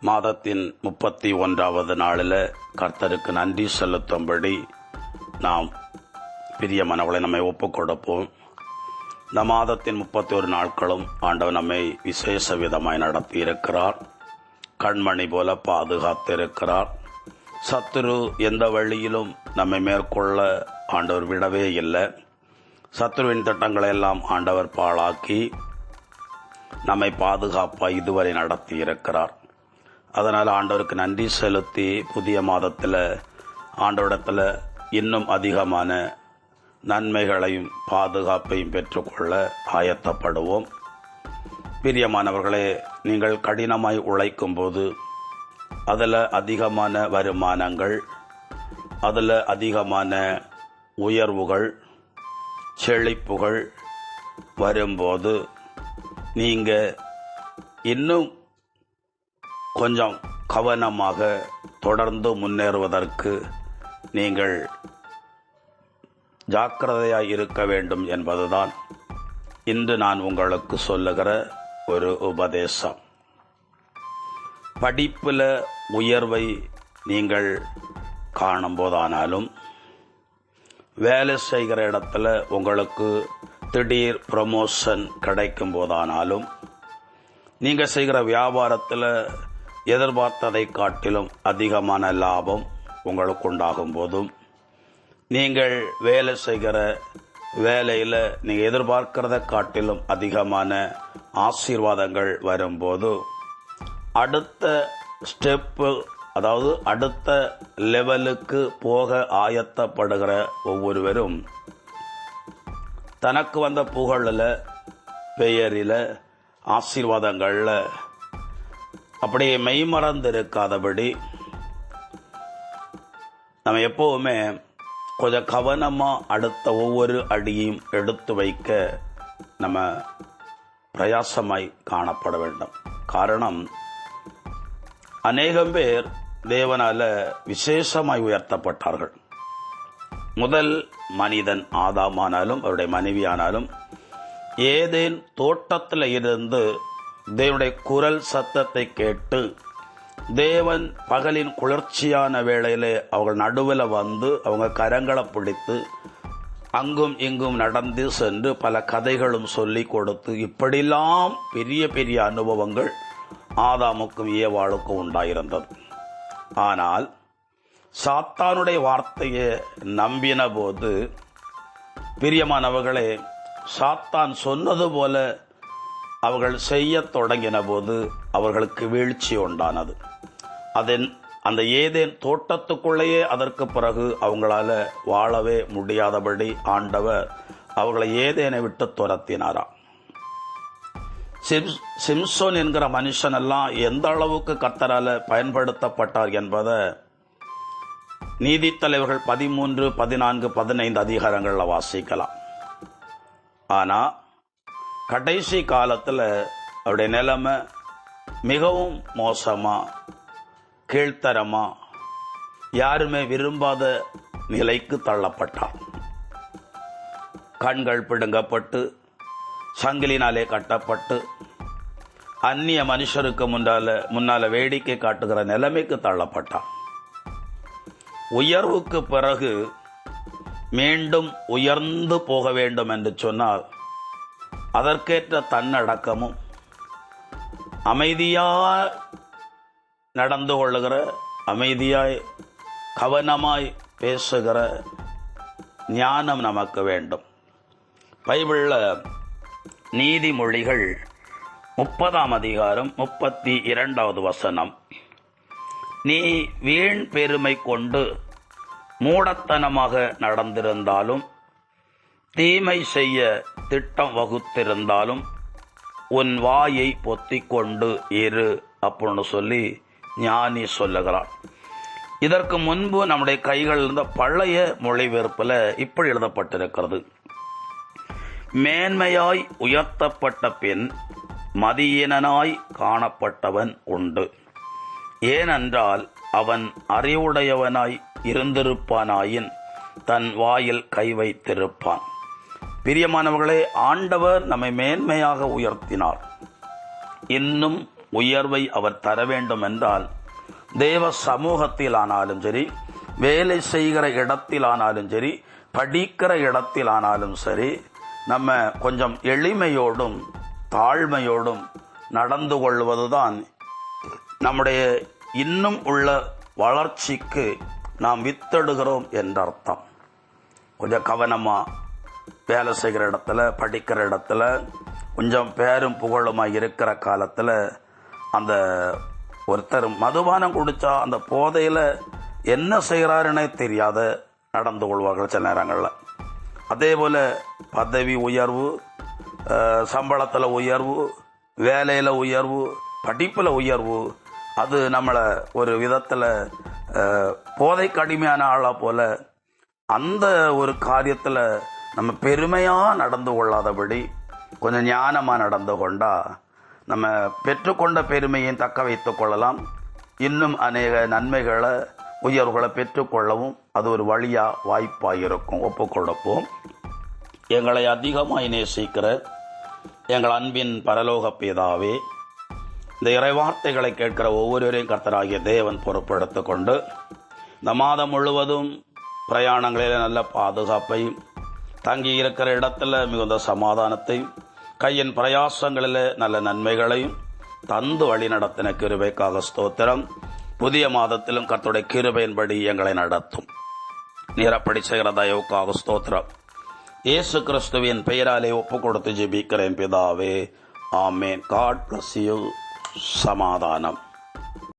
மாதத்தின் முப்பத்தி ஒன்றாவது நாளில் கர்த்தருக்கு நன்றி செலுத்தும்படி நாம் பிரியமானவர்களை நம்மை ஒப்புக் கொடுப்போம் இந்த மாதத்தின் முப்பத்தி ஒரு நாட்களும் ஆண்டவர் நம்மை விசேஷ விதமாய் நடத்தி இருக்கிறார் கண்மணி போல பாதுகாத்திருக்கிறார். சத்துரு எந்த வழியிலும் நம்மை மேற்கொள்ள ஆண்டவர் விடவே இல்லை. சத்துருவின் திட்டங்களை எல்லாம் ஆண்டவர் பாழாக்கி நம்மை பாதுகாப்பாக இதுவரை நடத்தி இருக்கிறார் அதனால் ஆண்டவருக்கு நன்றி செலுத்தி புதிய மாதத்தில் ஆண்டவரிடத்தில் இன்னும் அதிகமான நன்மைகளையும் பாதுகாப்பையும் பெற்றுக்கொள்ள ஆயத்தப்படுவோம். பிரியமானவர்களே நீங்கள் கடினமாய் உழைக்கும் போது அதில் அதிகமான வருமானங்கள் அதில் அதிகமான உயர்வுகள் செழிப்புகள் வரும்போது நீங்கள் இன்னும் கொஞ்சம் கவனமாக தொடர்ந்து முன்னேறுவதற்கு நீங்கள் ஜாக்கிரதையாக இருக்க வேண்டும் என்பதுதான் இன்று நான் உங்களுக்கு சொல்லுகிற ஒரு உபதேசம். படிப்பில் உயர்வை நீங்கள் காணும்போதானாலும் வேலை செய்கிற இடத்துல உங்களுக்கு திடீர் ப்ரமோஷன் கிடைக்கும் போதானாலும் நீங்கள் செய்கிற வியாபாரத்தில் எதிர்பார்த்ததை காட்டிலும் அதிகமான லாபம் உங்களுக்கு உண்டாகும் போதும். நீங்கள் வேலை செய்கிற வேலையில் நீங்கள் எதிர்பார்க்கிறத காட்டிலும் அதிகமான ஆசீர்வாதங்கள் வரும்போது அடுத்த ஸ்டெப்பு அதாவது அடுத்த லெவலுக்கு போக ஆயத்தப்படுகிற ஒவ்வொருவரும் தனக்கு வந்த புகழில் பெயரில் ஆசீர்வாதங்களில் அப்படியே மெய்மறந்து இருக்காதபடி நம்ம எப்போவுமே கொஞ்சம் கவனமாக அடுத்த ஒவ்வொரு அடியும் எடுத்து வைக்க நம்ம பிரயாசமாய் காணப்பட வேண்டும். காரணம் அநேகம் பேர் தேவனால விசேஷமாய் உயர்த்தப்பட்டார்கள். முதல் மனிதன் ஆதாமானாலும் அவருடைய மனைவியானாலும் ஏதேன் தோட்டத்தில் இருந்து தேவனுடைய குரல் சத்தத்தை கேட்டு தேவன் பகலின் குளிர்ச்சியான வேளையிலே அவர்கள் நடுவில் வந்து அவங்க கரங்களை பிடித்து அங்கும் இங்கும் நடந்து சென்று பல கதைகளும் சொல்லி கொடுத்து இப்படிலாம் பெரிய பெரிய அனுபவங்கள் ஆதாமுக்கும் ஏவாளுக்கும் உண்டாயிருந்தது. ஆனால் சாத்தானுடைய வார்த்தையை நம்பின போது பிரியமானவர்களே சாத்தான் சொன்னது போல அவர்கள் செய்ய தொடங்கின போது அவர்களுக்கு வீழ்ச்சி உண்டானது. அதன் அந்த ஏதேன் தோட்டத்துக்குள்ளேயே அதற்கு பிறகு அவங்களால வாழவே முடியாதபடி ஆண்டவர் அவர்களை ஏதேனை விட்டு துரத்தினாராம் சிம் சிம்சோன் என்கிற மனுஷனெல்லாம் எந்த அளவுக்கு கத்தரால பயன்படுத்தப்பட்டார் என்பதை நீதித்தலைவர்கள் பதிமூன்று பதினான்கு பதினைந்து அதிகாரங்களில் வாசிக்கலாம். ஆனால் கடைசி காலத்தில் அவருடைய நிலைமை மிகவும் மோசமாக கீழ்த்தரமாக யாருமே விரும்பாத நிலைக்கு தள்ளப்பட்டார் கண்கள் பிடுங்கப்பட்டு சங்கிலினாலே கட்டப்பட்டு அந்நிய மனுஷருக்கு முன்னால முன்னால வேடிக்கை காட்டுகிற நிலைமைக்கு தள்ளப்பட்டார் உயர்வுக்கு பிறகு மீண்டும் உயர்ந்து போக வேண்டும் என்று சொன்னால் அதற்கேற்ற தன்னடக்கமும் அமைதியாய் நடந்து கொள்ளுகிற அமைதியாய் கவனமாய் பேசுகிற ஞானம் நமக்கு வேண்டும். பைபிளில் நீதிமொழிகள் முப்பதாம் அதிகாரம் முப்பத்தி இரண்டாவது வசனம். நீ வீண் பெருமை கொண்டு மூடத்தனமாக நடந்திருந்தாலும் தீமை செய்ய திட்டம் வகுத்திருந்தாலும் உன் வாயை பொத்தி கொண்டு இரு அப்படின்னு சொல்லி ஞானி சொல்லுகிறான். இதற்கு முன்பு நம்முடைய கைகளில் இருந்த பழைய மொழிபெயர்ப்பில் இப்படி எழுதப்பட்டிருக்கிறது. மேன்மையாய் உயர்த்தப்பட்ட பின் மதியீனனாய் காணப்பட்டவன் உண்டு. ஏனென்றால் அவன் அறிவுடையவனாய் இருந்திருப்பானாயின் தன் வாயில் கை வைத்திருப்பான். பிரியமானவர்களே ஆண்டவர் நம்மை மேன்மையாக உயர்த்தினார். இன்னும் உயர்வை அவர் தர வேண்டும் என்றால் தேவ சமூகத்தில் ஆனாலும் சரி வேலை செய்கிற இடத்தில் ஆனாலும் சரி படிக்கிற இடத்தில் ஆனாலும் சரி நம்ம கொஞ்சம் எளிமையோடும் தாழ்மையோடும் நடந்து கொள்வதுதான் நம்முடைய இன்னும் உள்ள வளர்ச்சிக்கு நாம் வித்தெடுகிறோம் என்ற அர்த்தம் கொஞ்சம் கவனமாக வேலை செய்கிற இடத்துல படிக்கிற இடத்துல கொஞ்சம் பேரும் புகழுமாக இருக்கிற காலத்தில் அந்த ஒருத்தர் மதுபானம் குடித்தா அந்த போதையில் என்ன செய்கிறாருன்னே தெரியாத நடந்து கொள்வார்கள் சில நேரங்களில். அதே போல் பதவி உயர்வு சம்பளத்தில் உயர்வு வேலையில் உயர்வு படிப்பில் உயர்வு அது நம்மளை ஒரு விதத்தில் போதை கடுமையான ஆளாக போல் அந்த ஒரு காரியத்தில் நம்ம பெருமையாக நடந்து கொள்ளாதபடி கொஞ்சம் ஞானமாக நடந்து கொண்டால் நம்ம பெற்றுக்கொண்ட பெருமையை தக்க வைத்து கொள்ளலாம். இன்னும் அநேக நன்மைகளை உயர்வுகளை பெற்றுக்கொள்ளவும் அது ஒரு வழியாக வாய்ப்பாக இருக்கும் ஒப்புக்கொடுப்போம். எங்களை அதிகமாக நேசிக்கிற எங்கள் அன்பின் பரலோக பேதாவே இந்த இறைவார்த்தைகளை கேட்கிற ஒவ்வொருவரையும் கர்த்தராகிய தேவன் பொறுப்பெடுத்து கொண்டு இந்த மாதம் முழுவதும் பிரயாணங்களில் நல்ல பாதுகாப்பையும் தங்கி இருக்கிற இடத்துல மிகுந்த சமாதானத்தையும் கையின் பிரயாசங்களில் நல்ல நன்மைகளையும் தந்து வழி நடத்தின கிருபைக்காக ஸ்தோத்திரம். புதிய மாதத்திலும் கர்த்தருடைய கிருபையின்படி எங்களை நடத்தும். நீரப்படி செய்கிற தயவுக்காக ஸ்தோத்திரம். இயேசு கிறிஸ்துவின் பெயராலே ஒப்பு கொடுத்து ஜெபிக்கிறேன் பிதாவே. ஆமேன். காட் பிளஸ் யூ சமாதானம்.